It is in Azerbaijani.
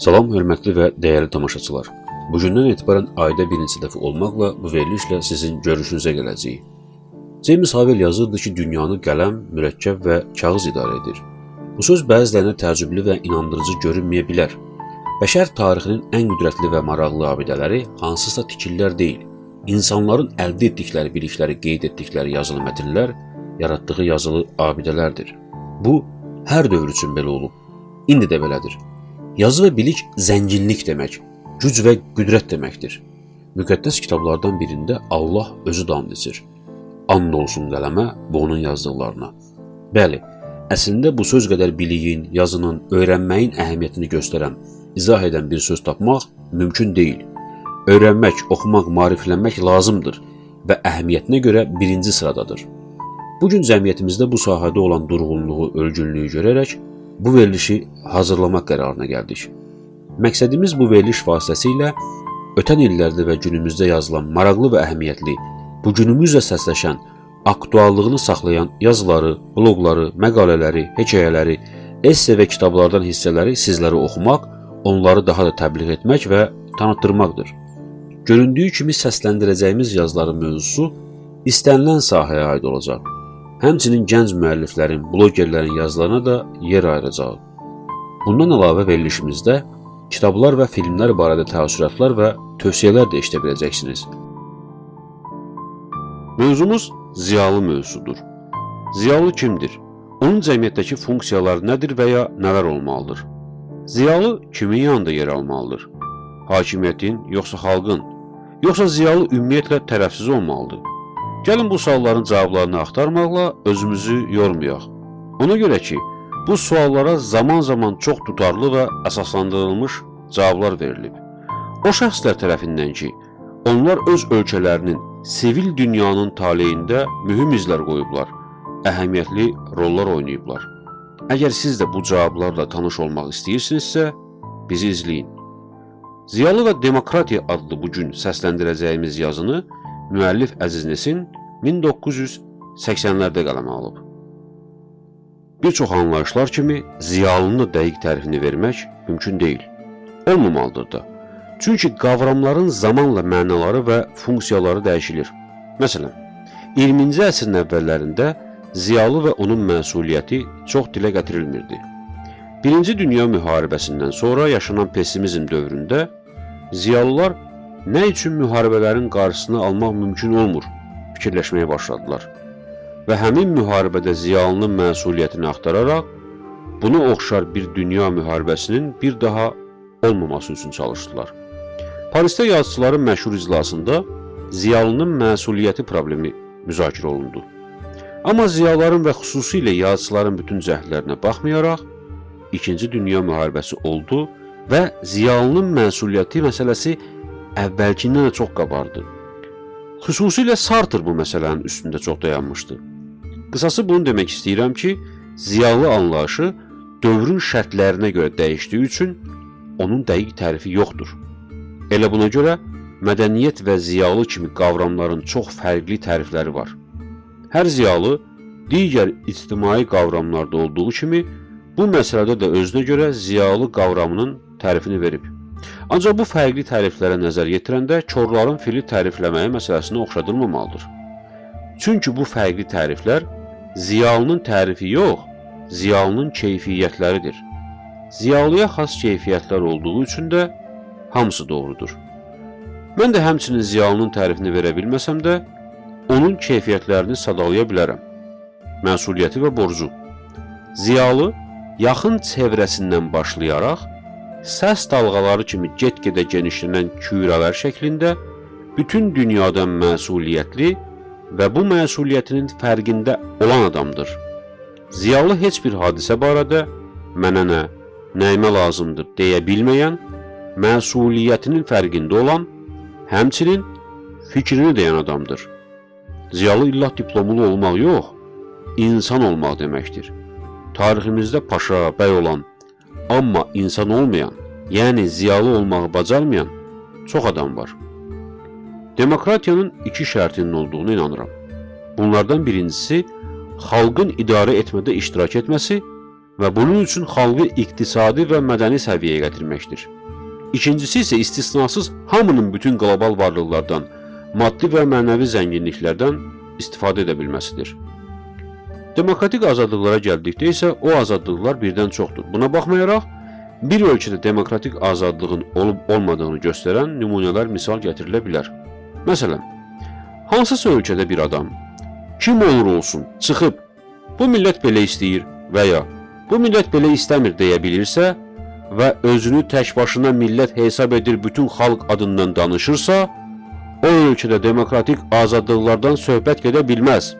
Salam hörmətli və dəyərli tamaşaçılar. Bugündən etibarən ayda birinci dəfə olmaqla bu verilişlə sizin görüşünüzə gələcəyik. James Havel yazırdı ki, dünyanı qələm, mürəkkəb və kağız idarə edir. Bu söz bəzilərinə təəccüblü və inandırıcı görünməyə bilər. Bəşər tarixinin ən qüdrətli və maraqlı abidələri hansısa tikililər deyil, insanların əldə etdikləri bilikləri qeyd etdikləri yazılı mətnlər, yaratdığı yazılı abidələrdir. Bu hər dövr üçün belə olub. İndi də belədir. Yazı və bilik zənginlik demək, güc və qüdrət deməkdir. Müqəddəs kitablardan birində Allah özü də and içir. And olsun qələmə və onun yazdıqlarına. Bəli, əslində bu söz qədər biliyin, yazının, öyrənməyin əhəmiyyətini göstərən, izah edən bir söz tapmaq mümkün deyil. Öyrənmək, oxumaq, maariflənmək lazımdır və əhəmiyyətinə görə birinci sıradadır. Bu gün cəmiyyətimizdə bu sahədə olan durğunluğu, ölgünlüyü görərək bu verilişi hazırlamaq qərarına gəldik. Məqsədimiz bu veriliş vasitəsilə ötən illərdə və günümüzdə yazılan maraqlı və əhəmiyyətli, bu günümüzlə səsləşən, aktuallığını saxlayan yazıları, bloqları, məqalələri, hekayələri, esse və kitablardan hissələri sizlərə oxumaq, onları daha da təbliğ etmək və tanıtdırmaqdır. Göründüyü kimi səsləndirəcəyimiz yazıların mövzusu istənilən sahəyə aid olacaq. Həmçinin gənc müəlliflərin, blogerlərin yazılarına da yer ayıracağıq. Bundan əlavə verilişimizdə kitablar və filmlər barədə təəssüratlar və tövsiyələr də eşidə biləcəksiniz. Mövzumuz ziyalı mövzusudur. Ziyalı kimdir? Onun cəmiyyətdəki funksiyaları nədir və ya nələr olmalıdır? Ziyalı kimin yanında yer almalıdır? Hakimiyyətin yoxsa xalqın? Yoxsa ziyalı ümumiyyətlə tərəfsiz olmalıdır? Gəlin bu sualların cavablarını axtarmaqla özümüzü yormayaq. Ona görə ki, bu suallara zaman-zaman çox tutarlı və əsaslandırılmış cavablar verilib. O şəxslər tərəfindən ki, onlar öz ölkələrinin sivil dünyanın taleyində mühüm izlər qoyublar, əhəmiyyətli rollar oynayıblar. Əgər siz də bu cavablarla tanış olmaq istəyirsinizsə, bizi izləyin. Ziyalı və Demokratiya adlı bu gün səsləndirəcəyimiz yazını müəllif Əziz Nesin 1980-lərdə qələmə alıb. Bir çox anlayışlar kimi ziyalının da dəqiq tərifini vermək mümkün deyil. Olmamalıdır da. Çünki qavramların zamanla mənaları və funksiyaları dəyişilir. Məsələn, 20-ci əsrin əvvəllərində ziyalı və onun məsuliyyəti çox dilə gətirilmirdi. Birinci Dünya müharibəsindən sonra yaşanan pessimizm dövründə ziyalılar nə üçün müharibələrin qarşısını almaq mümkün olmur fikirləşməyə başladılar. Və həmin müharibədə ziyalının məsuliyyətini axtararaq buna oxşar bir dünya müharibəsinin bir daha olmaması üçün çalışdılar. Parisdə yazıçıların məşhur iclasında ziyalının məsuliyyəti problemi müzakirə olundu. Amma ziyalıların və xüsusilə yazıçıların bütün cəhdlərinə baxmayaraq 2-ci Dünya müharibəsi oldu və ziyalının məsuliyyəti məsələsi əvvəlkindən də çox qabardı. Xüsusilə Sartre bu məsələnin üstündə çox dayanmışdı. Qısası bunu demək istəyirəm ki, ziyalı anlayışı dövrün şərtlərinə görə dəyişdiyi üçün onun dəqiq tərifi yoxdur. Elə buna görə mədəniyyət və ziyalı kimi qavramların çox fərqli tərifləri var. Hər ziyalı digər ictimai qavramlarda olduğu kimi bu məsələdə də özünə görə ziyalı qavramının tərifini verib. Ancaq bu fərqli təriflərə nəzər yetirəndə korların fili tərifləməyə məsələsini oxşadılmamalıdır. Çünki bu fərqli təriflər ziyalının tərifi yox, ziyalının keyfiyyətləridir. Ziyalıya xas keyfiyyətlər olduğu üçün də hamısı doğrudur. Mən də həmçinin ziyalının tərifini verə bilməsəm də, onun keyfiyyətlərini sadalaya bilərəm. Məsuliyyəti və borcu. Ziyalı yaxın çevrəsindən başlayaraq səs dalğaları kimi get-gedə genişlənən kürələr şəklində bütün dünyadan məsuliyyətli və bu məsuliyyətinin fərqində olan adamdır. Ziyalı heç bir hadisə barədə mənə nə, nəyimə lazımdır deyə bilməyən, məsuliyyətinin fərqində olan, həmçinin fikrini deyən adamdır. Ziyalı illah diplomlu olmaq yox, insan olmaq deməkdir. Tariximizdə paşa, bəy olan, amma insan olmayan, yəni ziyalı olmağı bacarmayan çox adam var. Demokratiyanın iki şərtinin olduğunu inanıram. Bunlardan birincisi xalqın idarə etmədə iştirak etməsi və bunun üçün xalqı iqtisadi və mədəni səviyyəyə gətirməkdir. İkincisi isə istisnasız hamının bütün qlobal varlıqlardan, maddi və mənəvi zənginliklərdən istifadə edə bilməsidir. Demokratik azadlıqlara gəldikdə isə o azadlıqlar birdən çoxdur. Buna baxmayaraq, bir ölkədə demokratik azadlığın olub-olmadığını göstərən nümunələr misal gətirilə bilər. Məsələn, hansısa ölkədə bir adam kim olur olsun çıxıb bu millət belə istəyir və ya bu millət belə istəmir deyə bilirsə və özünü tək başına millət hesab edir bütün xalq adından danışırsa, o ölkədə demokratik azadlıqlardan söhbət gedə bilməz.